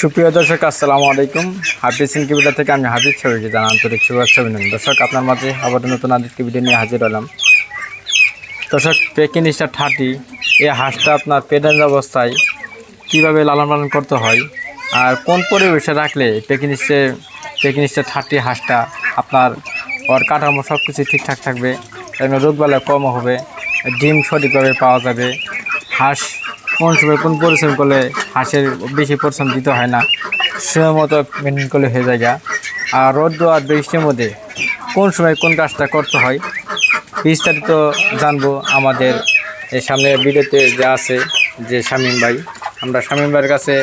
সুপ্রিয় দর্শক, আসসালামু আলাইকুম। হাফিজ ইনকিউবেটার থেকে আমি হাফিজ ছবিকে জানা আন্তরিক শুভেচ্ছা, অভিনন্দন। দর্শক, আপনার মাঝে আবার নতুন আদিত্য ভিডিও নিয়ে হাজির হলাম। দর্শক পেকিন স্টার থার্টি এই হাঁসটা আপনার প্রেগনেন্ট অবস্থায় কীভাবে লালন পালন করতে হয় আর কোন পরিবেশে রাখলে পেকিন স্টে পেকিন স্টার থার্টি হাঁসটা আপনার ওর কাঠামো সব কিছু ঠিকঠাক থাকবে এবং রোগবালা কম হবে, ডিম সঠিকভাবে পাওয়া যাবে, হাঁস কোন পরিশ্রম করলে হাঁসের বেশি পরিশ্রম দিতে হয় না, সময় মতো মেনটেন করলে হয়ে যায় গা। আর রোদ আর বৃষ্টির মধ্যে কোন সময় কোন কাজটা করতে হয়, বিস্তারিত জানব আমাদের এই সামনে ভিডিওতে যে আছে যে শামীম ভাই। আমরা শামীম ভাইয়ের কাছে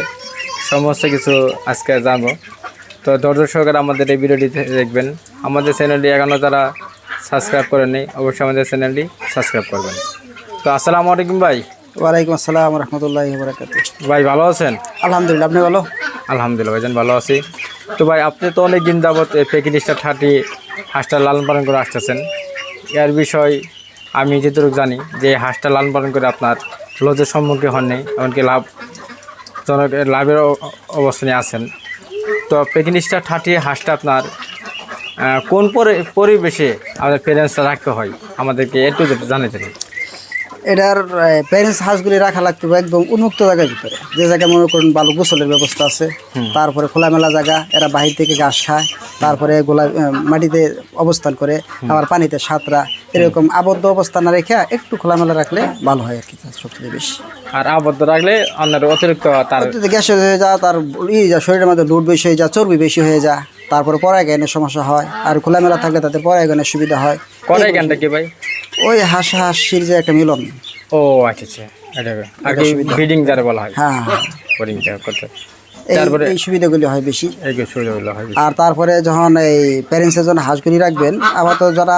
সমস্ত কিছু আজকে জানব। তো দর্শক সহকারে আমাদের এই ভিডিওটি দেখবেন। আমাদের চ্যানেলটি এখনও যারা সাবস্ক্রাইব করেননি, অবশ্যই আমাদের চ্যানেলটি সাবস্ক্রাইব করবেন। তো আসসালামু আলাইকুম ভাই। ওয়ালাইকুম আসসালাম রহমতুল্লাহ বরাকাত ভাই ভালো আছেন? আলহামদুলিল্লাহ আপনি বলো আলহামদুলিল্লাহ ভাইজান ভালো আছি। তো ভাই আপনি তো অনেক দিন যাবৎ প্যাকেটিসটা থার্টি হাঁসটা লালন পালন করে আসতেছেন। এর বিষয় আমি যেটুকু জানি যে হাঁসটা লালন পালন করে আপনার লজের সম্মুখীন হননি এমনকি লাভ জনক লাভের অবস্থানে আছেন। তো প্যাকেটিসটা থার্টি হাঁসটা আপনার কোন পরিবেশে আমাদের প্যারেন্টসটা রাখতে হয়? আমাদেরকে একটু জানাতে। এটার প্যারেন্টস হাউসগুলি রাখা লাগতে হবে একদম উন্মুক্ত জায়গার ভিতরে। যে জায়গায় মনে করুন ভালো গোসলের ব্যবস্থা আছে তারপরে খোলামেলা জায়গা এরা বাহির থেকে ঘাস খায় তারপরে গোলা মাটিতে অবস্থান করে আবার পানিতে সাঁতরা এরকম আবদ্ধ অবস্থান না রেখে একটু খোলামেলা রাখলে ভালো হয় আর কি সবচেয়ে বেশি। আর আবদ্ধ রাখলে আপনার অতিরিক্ত তার গ্যাসে হয়ে যা তার যা শরীরের মধ্যে লুট বেশি হয়ে যায় চর্বি বেশি হয়ে যায় তারপরে পরাগায়নের সমস্যা হয় আর খোলামেলা থাকলে তাদের পরাগায়নের সুবিধা হয়। জ্ঞানটা কি ভাই? ওই হাঁস হাঁসির যে একটা মিলন। ও আচ্ছা আচ্ছা। আর ব্রিডিং যারা বলা হয়। হ্যাঁ হ্যাঁ। ব্রিডিংটা করতে তারপরে এই সুবিধাগুলি হয় বেশি। এই যে সুবিধাগুলো হয় আর তারপরে যখন এই প্যারেন্টসের জন্য হাঁসগুলি রাখবেন আবার তো যারা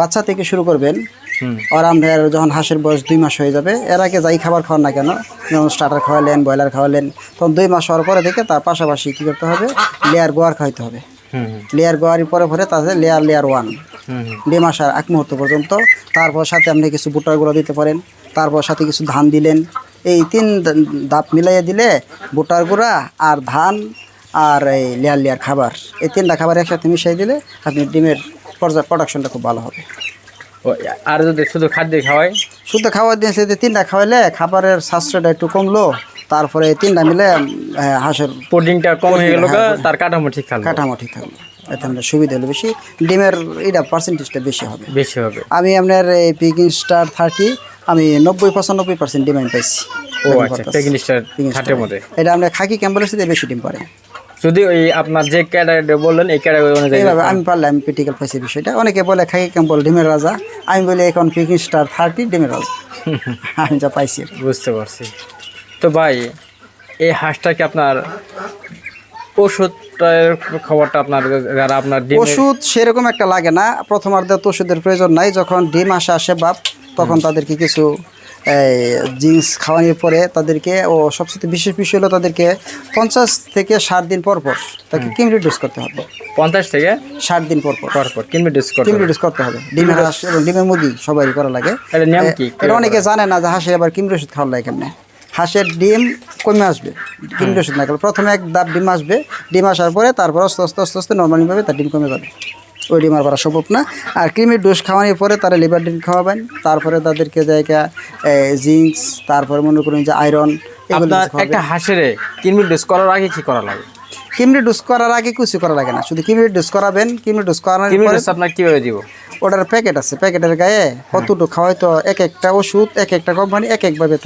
বাচ্চা থেকে শুরু করবেন আর আমাদের যখন হাঁসের বয়স দুই মাস হয়ে যাবে এর আগে যাই খাবার খাওয়ান না কেন যেমন স্টার্টার খাওয়ালেন ব্রয়লার খাওয়ালেন তখন দুই মাস হওয়ার পরে থেকে তার পাশাপাশি কী করতে হবে লেয়ার গোয়ার খাওয়াইতে হবে। লেয়ার গোয়ারি পরে পরে তাদের লেয়ার লেয়ার ওয়ান। ডিম আসার এক মুহূর্ত পর্যন্ত। তারপর সাথে আপনি কিছু বুটার গুঁড়ো দিতে পারেন। তারপর সাথে কিছু ধান দিলেন। এই তিন দাপ মিলাইয়ে দিলে বুটার গুঁড়া আর ধান আর এই লেয়ার লেয়ার খাবার। এই তিনটা খাবার একসাথে মিশিয়ে দিলে আপনি ডিমের পর্যায় প্রোডাকশনটা খুব ভালো হবে। আর যদি শুধু খাদ্য খাওয়াই? শুধু খাবার দিয়ে যদি তিনটা খাওয়াইলে খাবারের সাশ্রয়টা একটু কমলো তারপরে তিনটা মিলে হাঁসের প্রোটিনটা কম হয়ে গেল তার কাঠামো ঠিক থাকবে কাঠামো ঠিক থাকল। এতে আমরা সুবিধা হলো বেশি। ডিমের এটা পার্সেন্টেজটা বেশি হবে। বেশি হবে। আমি আপনার এই পিকিং স্টার থার্টি আমি নব্বই পঁচানব্বই পার্সেন্ট ডিম আমি পাইছি। ও আচ্ছা টেকনিস্টার খাটের মধ্যে। এটা আমরা খাকি ক্যাম্বেলের সাথে বেশি ডিম পারে। যদি ওই আপনার যে ক্যাটাগরি বললেন এই ক্যাটাগরি অনুযায়ী এইভাবে আমি পারলে আমি প্র্যাকটিক্যাল পাইছি বিষয়টা। অনেকে বলে খাকি ক্যাম্বেল ডিমের রাজা। আমি বলি এখন পিকিং স্টার থার্টি ডিমের রাজা। আমি যা পাইছি বুঝতে পারছি। তো ভাই এই হাঁসটাকে আপনার ওষুধটার খবরটা আপনার যারা আপনার ওষুধ সেরকম একটা লাগে না। প্রথমার্ধে তো ওষুধের প্রয়োজন নাই। যখন ডিম আসে আসে বাপ তখন তাদেরকে কিছু জিন্স খাওয়ানোর পরে তাদেরকে ও সবচেয়ে বিশেষ বিষয় হলো তাদেরকে পঞ্চাশ থেকে ষাট দিন পর পর তাকে কিমরি ডোজ করতে হবে। পঞ্চাশ থেকে ষাট দিন পর পর। পরপর ডিসকট কিমরি ডোজ করতে হবে। ডিমের হাঁস এবং ডিমের মুরগি সবাই করা লাগে। এটা অনেকে জানে না যে হাঁসের আবার কিমরি ওষুধ খাওয়া লাগে কেমনে? হাঁসের ডিম কমে আসবে কিমরি ওষুধ না খেলে প্রথমে এক দাপ ডিম আসবে ডিম আসার পরে তারপর আস্তে আস্তে আস্তে আস্তে নর্মালিভাবে তার ডিম কমে যাবে। ওই ডিমার করা সম্ভব না। আর ক্রিমের ডোজ খাওয়ানোর পরে তারা লিভার ডিম খাওয়াবেন। তারপরে তাদেরকে জায়গা জিঙ্কস তারপরে মনে করুন যে আয়রন আপনার একটা হাঁসের ক্রিমের ডোজ করার আগে কি করা লাগে? কিমরি ডোজ করার আগে কিছু করা লাগে না। শুধু কিমরি ডোজ করাবেন কিমরি ডোজ করানোর কিনবে পরে আপনার কীভাবে দিব? ওটার প্যাকেট আছে প্যাকেটের গায়ে কতটুকু খাওয়াই তো এক একটা ওষুধ এক একটা কোম্পানি এক একভাবে।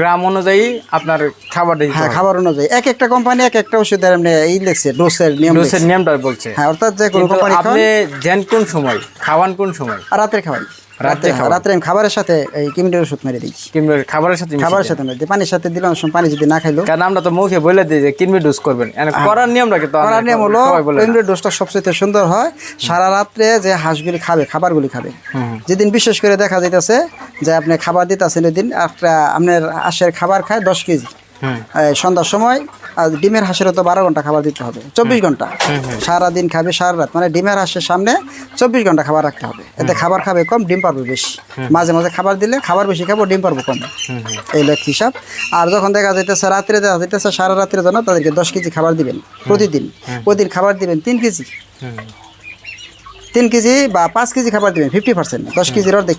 গ্রাম অনুযায়ী আপনার খাবার হ্যাঁ খাবার অনুযায়ী। এক একটা কোম্পানি এক একটা ওষুধের এমনি এই লিখছে ডোসের নিয়ম। ডোসের নিয়মটা বলছে। হ্যাঁ অর্থাৎ যে কোনো কোম্পানি আপনি দেন কোন সময় খাওয়ান কোন সময়? আর রাতে খাওয়াই। রাতে রাতে আমি খাবারের সাথে এই কিমিটের ওষুধ মেরে কিনবে খাবারের সাথে খাবারের সাথে মেরে দিই পানির সাথে দিলাম সময় পানি যদি না খাইলো। কারণ আমরা তো মুখে বলে দিই যে ডোজ করবেন। করার নিয়মটা কিন্তু করার নিয়ম হলো ডোজটা সবচেয়ে সুন্দর হয়। সারা রাত্রে যে হাঁসগুলি খাবে খাবারগুলি খাবে। যেদিন বিশেষ করে দেখা যাইতেছে যে আপনি খাবার দিতেছেন ওই দিন একটা আপনার হাঁসের খাবার খায় দশ কেজি। সন্ধ্যার সময় আর ডিমের হাঁসেরও তো বারো ঘণ্টা খাবার দিতে হবে চব্বিশ ঘণ্টা। সারাদিন খাবে সারা রাত মানে ডিমের হাঁসের সামনে চব্বিশ ঘণ্টা খাবার রাখতে হবে। এতে খাবার খাবে কম ডিম পারবে বেশি। মাঝে মাঝে খাবার দিলে খাবার বেশি খাব ডিম পারব কম। এই লোক হিসাব। আর যখন দেখা যাইতেছে রাত্রে দেখা যাইতেছে সারা রাত্রের জন্য তাদেরকে দশ কেজি খাবার দিবেন প্রতিদিন। প্রতিদিন খাবার দিবেন তিন কেজি। তিন কেজি বা পাঁচ কেজি খাবার দিবেন ফিফটি পার্সেন্ট দশ কেজির অর্ধেক।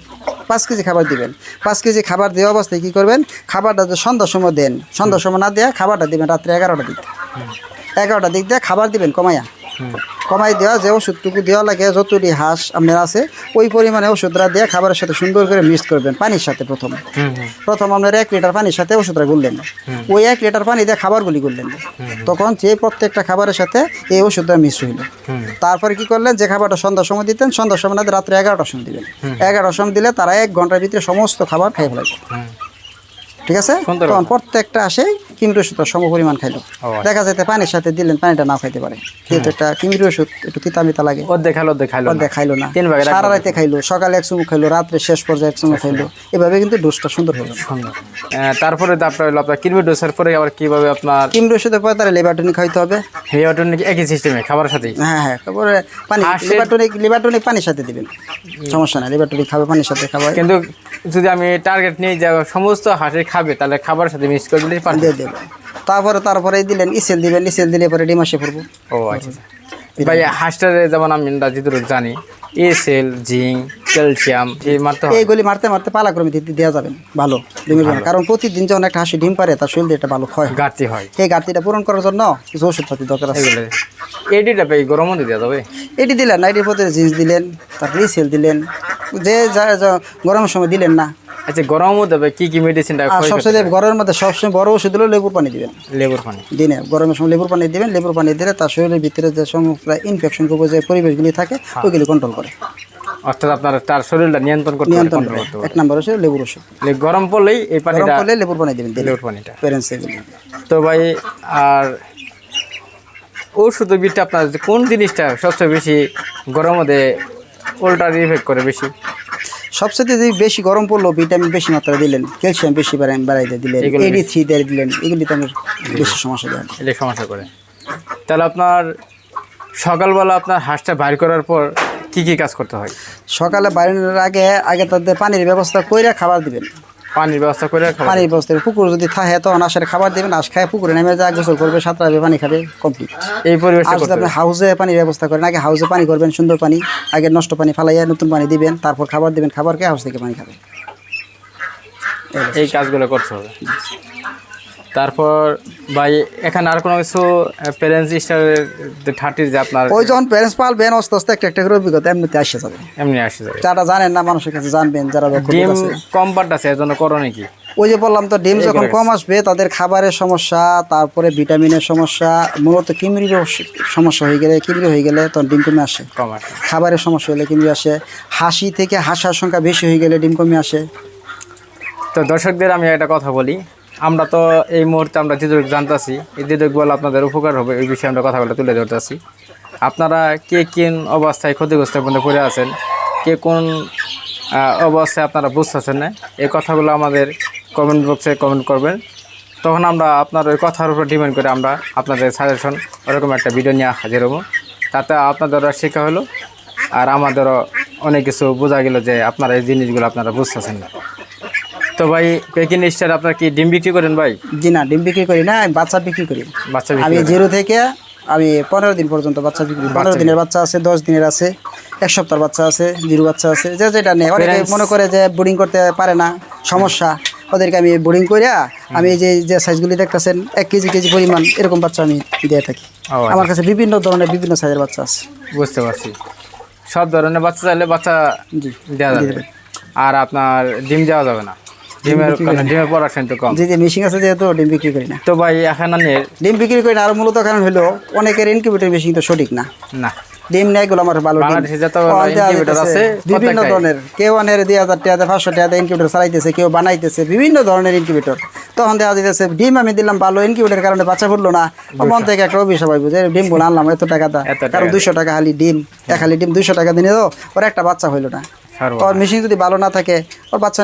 পাঁচ কেজি খাবার দিবেন। পাঁচ কেজি খাবার দেওয়া অবস্থায় কী করবেন? খাবারটা তো সন্ধ্যার সময় দেন। সন্ধ্যার সময় না দেওয়া খাবারটা দিবেন রাত্রে এগারোটা দিক। এগারোটা দিক দিয়ে খাবার দিবেন কমাইয়া। কমাই দেওয়া যে ওষুধটুকু দেওয়া লাগে যতটি হাঁস আপনার আছে ওই পরিমাণে ওষুধটা দিয়ে খাবারের সাথে সুন্দর করে মিক্স করবেন পানির সাথে প্রথম। প্রথম আপনার এক লিটার পানির সাথে ওষুধটা গুললেন। ওই এক লিটার পানি দিয়ে খাবারগুলি গুললেন। তখন যে প্রত্যেকটা খাবারের সাথে এই ওষুধটা মিশ্র হইল। তারপরে কি করলেন? যে খাবারটা সন্ধ্যার সময় দিতেন সন্ধ্যার সময় না রাত্রে এগারোটার সময় দিবেন। এগারোটার সময় দিলে তারা এক ঘণ্টার ভিতরে সমস্ত খাবার খাই ফেলাবে ঠিক আছে? তখন প্রত্যেকটা আসে কিমির ওষুধটা সম পরিমাণ খাইলো। আচ্ছা। দেখা যাচ্ছে পানির সাথে দিলেন পানিটা নাও খাইতে পারে। যেহেতু একটা কিমির ওষুধ একটু তিতা মিতা লাগে। অর্ধেক খাইলো অর্ধেক খাইলো না। অর্ধেক খাইলো না সারা রাতে খাইলো সকালে এক চুমুক খাইলো রাত্রে শেষ পর্যায়ে এক চুমুক খাইলো। এভাবে কিন্তু ডোজটা সুন্দর হলো। তারপরে তো আপনার আপনার কিরমি ডোসের পরে আবার কীভাবে আপনার কিমির ওষুধের পরে তারা লেবারটনিক খাইতে হবে। হেয়ারটনিক একই সিস্টেমে খাবারের সাথে। হ্যাঁ হ্যাঁ তারপরে পানি লিভারটনিক লিভারটনিক পানির সাথে দিবেন। সমস্যা নাই লিভারটনিক খাবে পানির সাথে খাবে। কিন্তু যদি আমি টার্গেট নিয়ে যাই সমস্ত হাঁসে খাবে তাহলে খাবার সাথে মিক্স করে দিলেই পারবে। দেবেন তারপরে তারপরে দিলেন ইসেল দিবেন ইসেল দিলে পরে ডিম আসে পড়ব। ও আচ্ছা আচ্ছা। ভাই হাঁসটারে যেমন আমি যতটুকু জানি এসেল জিঙ্ক ক্যালসিয়াম এই মারতে এইগুলি মারতে মারতে পালাক্রমে দিতে দেওয়া যাবেন ভালো ডিমের জন্য কারণ প্রতিদিন যখন একটা হাসি ডিম পারে তার শরীরে এটা ভালো হয়। ঘাটতি হয়। এই ঘাটতিটা পূরণ করার জন্য কিছু ওষুধপাতি দরকার আছে। এডিটা ভাই গরম মধ্যে দেওয়া যাবে? এটি দিলেন নাইটের পথে জিন্স দিলেন তারপরে ইসেল দিলেন। যে যা যা গরমের সময় দিলেন না আচ্ছা গরম মধ্যে ভাই কি কি মেডিসিনটা আর সবচেয়ে গরমের মধ্যে সবসময় বড় ওষুধ হলো লেবুর পানি দিবেন। লেবুর পানি। দিনে গরমের সময় লেবুর পানি দিবেন লেবুর পানি দিলে তার শরীরের ভিতরে যে সমস্ত ইনফেকশন করব যে পরিবেশগুলি থাকে ওইগুলি কন্ট্রোল করে। অর্থাৎ আপনার তার শরীরটা নিয়ন্ত্রণ করতে নিয়ন্ত্রণ করে। করতে এক নম্বর হচ্ছে লেবুর ওষুধ। গরম পড়লেই এই গরম পানিটা করলে লেবুর পানি দিবেন লেবুর পানিটা। প্যারেন্টস এগুলি তো ভাই আর ওষুধের বিটটা আপনার কোন জিনিসটা সবচেয়ে বেশি গরম মধ্যে উল্টা ইফেক্ট করে বেশি? সবচেয়ে যদি বেশি গরম পড়ল ভিটামিন বেশি মাত্রা দিলেন ক্যালসিয়াম বেশি বাড়াই বাড়াইতে দিলেন এডি থ্রি দিয়ে দিলেন এগুলি তো আমার বেশি সমস্যা দেয় এটা সমস্যা করে। তাহলে আপনার সকালবেলা আপনার হাঁসটা বাইর করার পর কি কি কাজ করতে হয়? সকালে বাইরের আগে আগে তাদের পানির ব্যবস্থা করে খাবার দিবেন। পানির ব্যবস্থা করে পানির ব্যবস্থা পুকুর যদি থাকে তো আসার খাবার দেবেন আস খায় পুকুরে নেমে যা গোসল করবে সাঁতরাবে পানি খাবে কমপ্লিট এই পরিবেশ আপনি। হাউসে পানির ব্যবস্থা করেন আগে হাউসে পানি করবেন সুন্দর পানি আগে নষ্ট পানি ফালাইয়া নতুন পানি দিবেন তারপর খাবার দিবেন খাবার খেয়ে হাউস থেকে পানি খাবে এই কাজগুলো করতে হবে। তারপর ভাই এখানে আর কোনো কিছু প্যারেন্টস স্টারের থার্টির যে আপনার ওই যখন প্যারেন্টস পালবেন আস্তে আস্তে একটা একটা করে অভিজ্ঞতা এমনিতে আসে যাবে। এমনি আসে যাবে। যারা জানেন না মানুষের কাছে জানবেন যারা ডিম আছে। কম পাঠাচ্ছে এর জন্য করো নাকি? ওই যে বললাম তো ডিম যখন কম আসবে তাদের খাবারের সমস্যা তারপরে ভিটামিনের সমস্যা মূলত কিমরিরও স- সমস্যা হয়ে গেলে কিমরি হয়ে গেলে তখন ডিম কমে আসে। কম আসে। খাবারের সমস্যা হলে কিমরি আসে। হাসি থেকে হাসার সংখ্যা বেশি হয়ে গেলে ডিম কমে আসে। তো দর্শকদের আমি একটা কথা বলি। আমরা তো এই মুহূর্তে আমরা যেটুকু জানতেছি। এই যেটুকু বলে আপনাদের উপকার হবে, এই বিষয়ে আমরা কথাগুলো তুলে ধরতেছি। আপনারা কে কোন অবস্থায় ক্ষতিগ্রস্ত মধ্যে পড়ে আছেন? কে কোন অবস্থায় আপনারা বুঝতেছেন না? এই কথাগুলো আমাদের কমেন্ট বক্সে কমেন্ট করবেন। তখন আমরা আপনার ওই কথার উপর ডিপেন্ড করে আমরা আপনাদের সাজেশন ওরকম একটা ভিডিও নিয়ে হাজির হব। তাতে আপনাদেরও শেখা হলো, আর আমাদেরও অনেক কিছু বোঝা গেল যে আপনারা এই জিনিসগুলো আপনারা বুঝতেছেন না। তো ভাই পেকিং স্টার আপনার কি ডিম বিক্রি করেন ভাই? জি না ডিম বিক্রি করি না আমি বাচ্চা বিক্রি করি। বাচ্চা আমি জিরো থেকে আমি পনেরো দিন পর্যন্ত বাচ্চা বিক্রি করি। পনেরো দিনের বাচ্চা আছে দশ দিনের আছে এক সপ্তাহের বাচ্চা আছে জিরো বাচ্চা আছে যে যেটা নেই। অনেকে মনে করে যে বোর্ডিং করতে পারে না সমস্যা। ওদেরকে আমি বোর্ডিং করিয়া আমি যে যে সাইজগুলি দেখতেছেন এক কেজি কেজি পরিমাণ এরকম বাচ্চা আমি দিয়ে থাকি। আচ্ছা। আমার কাছে বিভিন্ন ধরনের বিভিন্ন সাইজের বাচ্চা আছে। বুঝতে পারছি। সব ধরনের বাচ্চা চাইলে বাচ্চা জি দেওয়া যাবে। আর আপনার ডিম দেওয়া যাবে না। ডিমের ডিমের প্রোডাকশন তো কম। যে যে মেশিন আছে যেহেতু ডিম বিক্রি করি না। তো ভাই এখানে ডিম বিক্রি করি না আর মূলত কারণ হলো অনেকের ইনকিউবেটর মেশিন তো সঠিক না। না। ডিম নেই এগুলো আমার ভালো ডিম। বাংলাদেশে যত ও, দেয়া incubator যাইতেছে। আছে, বিভিন্ন ধরনের কেউ আনের দুই হাজার টাকা পাঁচশো টাকা ইনকিউবেটর চালাইতেছে কেউ বানাইতেছে বিভিন্ন ধরনের ইনকিউবেটর তখন দেখা যাইতেছে ডিম আমি দিলাম ভালো ইনকিউবেটরের কারণে বাচ্চা ফুটলো না। মন থেকে একটা অভিশাপ হইব যে ডিমগুলো আনলাম এত টাকা দা। কারণ দুইশো টাকা খালি ডিম এক খালি ডিম দুইশো টাকা দিনে তো ওর একটা বাচ্চা হইল না। ওর মেশিন যদি ভালো না থাকে ওর বাচ্চা